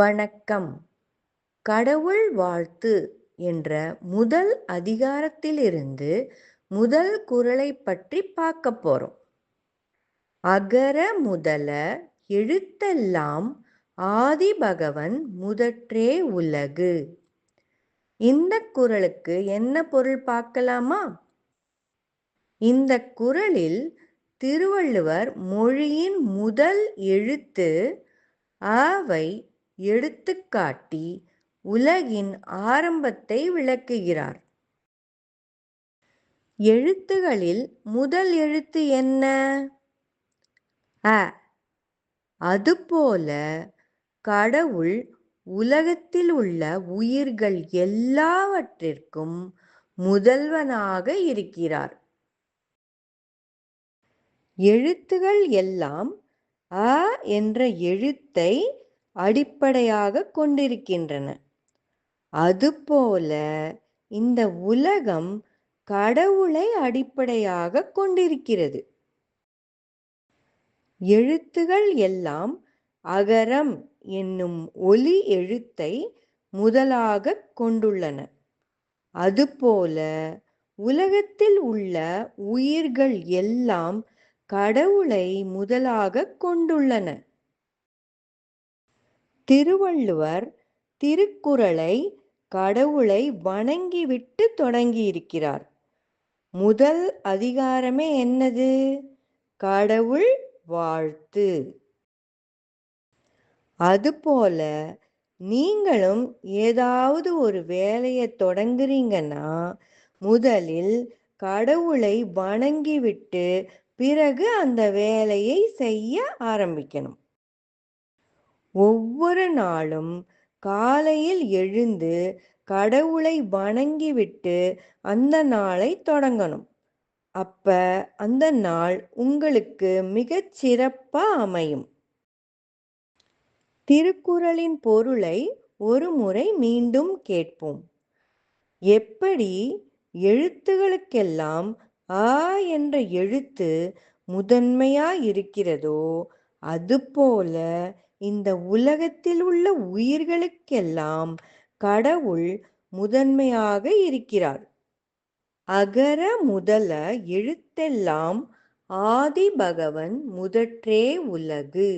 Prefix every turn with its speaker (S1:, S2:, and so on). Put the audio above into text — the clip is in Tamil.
S1: வணக்கம் கடவுள் வாழ்த்து என்ற முதல் அதிகாரத்திலிருந்து முதல் குரலை பற்றி பார்க்க போறோம் அகர முதல எழுத்தெல்லாம் ஆதி பகவன் முதற்றே உலகு இந்த குரலுக்கு என்ன பொருள் பார்க்கலாமா இந்த குரலில் திருவள்ளுவர் மொழியின் முதல் எழுத்து ஆவை எடுத்துக்காட்டி உலகின் ஆரம்பத்தை விளக்குகிறார் எழுத்துகளில் முதல் எழுத்து என்ன அ அதுபோல கடவுள் உலகத்தில் உள்ள உயிர்கள் எல்லாவற்றிற்கும் முதல்வனாக இருக்கிறார் எழுத்துகள் எல்லாம் அ என்ற எழுத்தை அடிப்படையாக கொண்டிருக்கின்றன அதுபோல இந்த உலகம் கடவுளை அடிப்படையாக கொண்டிருக்கிறது எழுத்துகள் எல்லாம் அகரம் என்னும் ஒலி எழுத்தை முதலாக கொண்டுள்ளன அதுபோல உலகத்தில் உள்ள உயிர்கள் எல்லாம் கடவுளை முதலாக கொண்டுள்ளன திருவள்ளுவர் திருக்குறளை கடவுளை வணங்கிவிட்டு தொடங்கியிருக்கிறார் முதல் அதிகாரமே என்னது கடவுள் வாழ்த்து அதுபோல நீங்களும் ஏதாவது ஒரு வேலையை தொடங்குறீங்கன்னா முதலில் கடவுளை வணங்கிவிட்டு பிறகு அந்த வேலையை செய்ய ஆரம்பிக்கணும் ஒவ்வொரு நாளும் காலையில் எழுந்து கடவுளை வணங்கிவிட்டு அந்த நாளை தொடங்கணும் அப்ப அந்த நாள் உங்களுக்கு மிகச் சிறப்பா அமையும் திருக்குறளின் பொருளை ஒரு முறை மீண்டும் கேட்போம் எப்படி எழுத்துகளுக்கெல்லாம் ஆ என்ற எழுத்து முதன்மையாய் இருக்கிறதோ அதுபோல இந்த உலகத்தில் உள்ள உயிர்களுக்கெல்லாம் கடவுள் முதன்மையாக இருக்கிறார் அகர முதல எழுத்தெல்லாம் ஆதி பகவன் முதற்றே உலகு